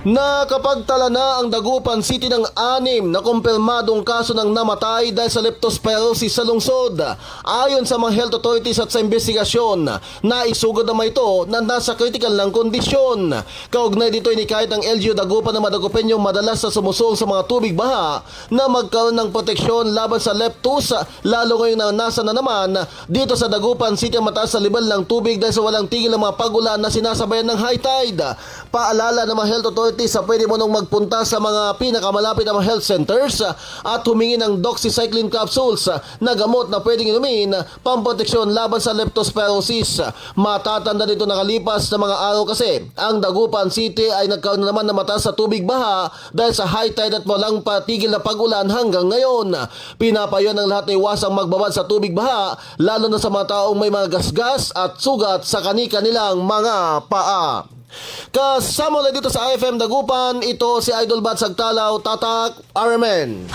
Nakapagtala na ang Dagupan City ng anim na kumpirmadong kaso ng namatay dahil sa leptospirosis sa lungsod. Ayon sa mga health authorities at sa investigasyon, naisugod naman ito na nasa critical ng kondisyon. Kaugnay dito ni kahit ang LGU Dagupan na Madagupenyong madalas na sumusong sa mga tubig baha na magkaroon ng proteksyon laban sa leptos lalo ngayong na nasa na naman dito sa Dagupan City ang mataas sa level ng tubig dahil sa walang tigil ng mga pagulan na sinasabayan ng high tide. Paalala ng mga health authorities sa pwede mo nung magpunta sa mga pinakamalapit na health centers ah, at humingi ng doxycycline capsules ah, na gamot na pwedeng inumin ah, pamproteksyon laban sa leptospirosis. Matatanda dito nakalipas na mga araw kasi ang Dagupan City ay nagkaroon na naman ng mataas sa tubig baha dahil sa high tide at walang patigil na pagulan hanggang ngayon. Pinapayo ng lahat na iwasang magbabad sa tubig baha lalo na sa mga taong may mga gasgas at sugat sa kanika nilang mga paa. Kasama ulit dito sa IFM Dagupan, ito si Idol Bat Sagtalaw, Tatak, RMN.